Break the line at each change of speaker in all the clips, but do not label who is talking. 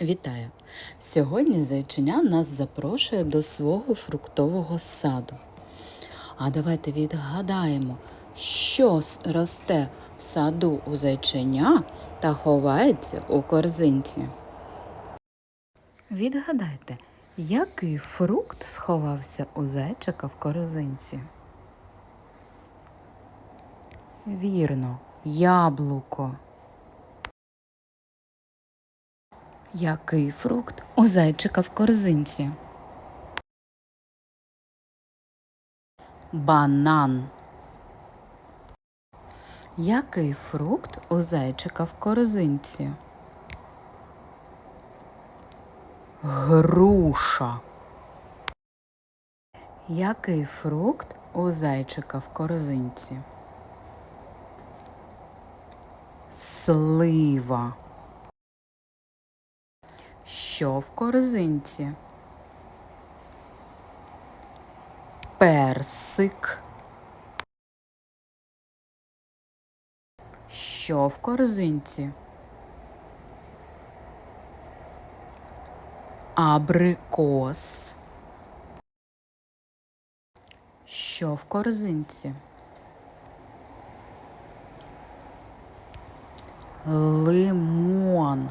Вітаю! Сьогодні зайчиня нас запрошує до свого фруктового саду. А давайте відгадаємо, що росте в саду у зайчиня та ховається у корзинці. Відгадайте, який фрукт сховався у зайчика в корзинці? Вірно, яблуко. Який фрукт у зайчика в корзинці? Банан. Який фрукт у зайчика в корзинці? Груша. Який фрукт у зайчика в корзинці? Слива. Що в корзинці? Персик. Що в корзинці? Абрикос. Що в корзинці? Лимон.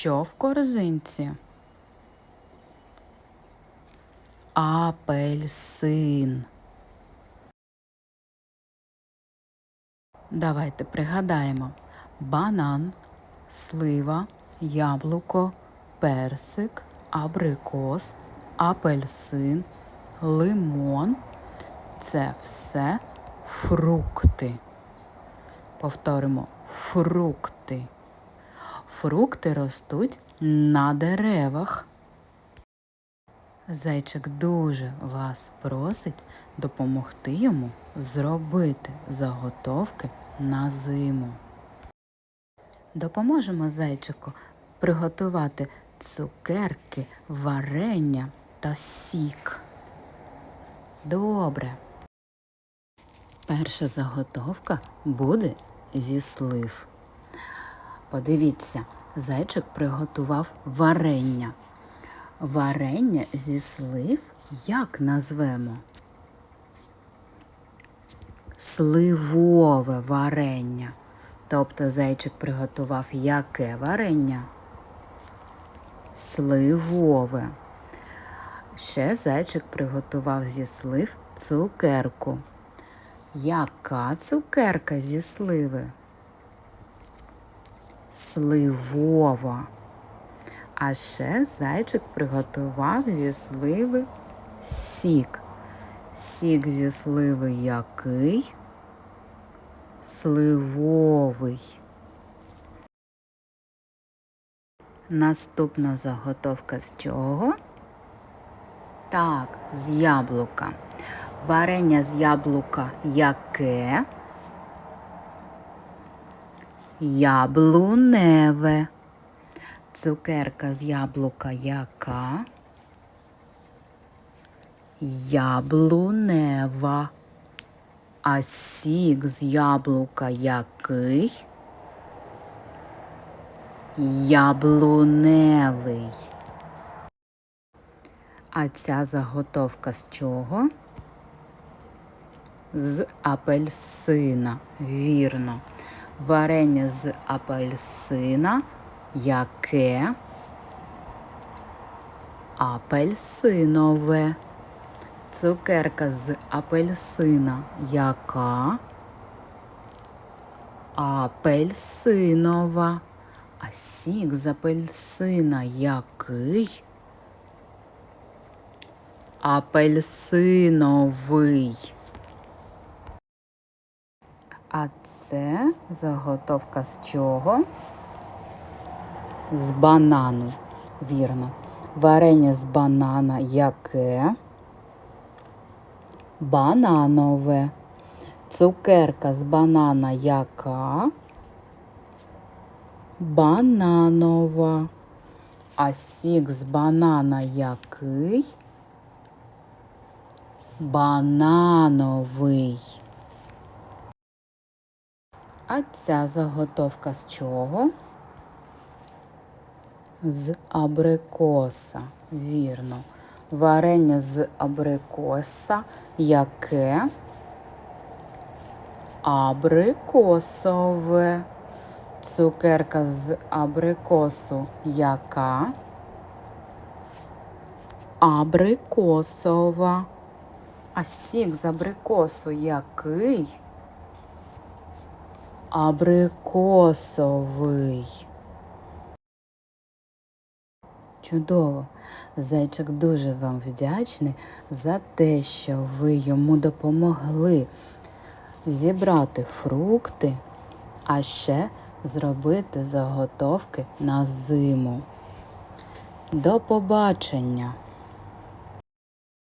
Що в корзинці? Апельсин. Давайте пригадаємо: банан, слива, яблуко, персик, абрикос, апельсин, лимон це все фрукти. Повторимо фрукти. Фрукти ростуть на деревах. Зайчик дуже вас просить допомогти йому зробити заготовки на зиму. Допоможемо зайчику приготувати цукерки, варення та сік. Добре. Перша заготовка буде зі слив. Подивіться, зайчик приготував варення. Варення зі слив як назвемо? Сливове варення. Тобто зайчик приготував яке варення? Сливове. Ще зайчик приготував зі слив цукерку. Яка цукерка зі сливи? Сливова. А ще зайчик приготував зі сливи сік. Сік зі сливи який? Сливовий. Наступна заготовка з чого? Так, з яблука. Варення з яблука яке? Яблуневе. Цукерка з яблука яка? Яблунева. А сік з яблука який? Яблуневий. А ця заготовка з чого? З апельсина. Вірно. Варення з апельсина. Яке? Апельсинове. Цукерка з апельсина. Яка? Апельсинова. А сік з апельсина який? Апельсиновий. А це заготовка з чого? З банану. Вірно. Варення з банана яке? Бананове. Цукерка з банана яка? Бананова. А сік з банана який? Банановий. А ця заготовка з чого? з абрикоса. Вірно. Варення з абрикоса яке? Абрикосове. Цукерка з абрикосу яка? Абрикосова. А сік з абрикосу який? Абрикосовий. Чудово. Зайчик дуже вам вдячний за те, що ви йому допомогли зібрати фрукти, а ще зробити заготовки на зиму. До побачення!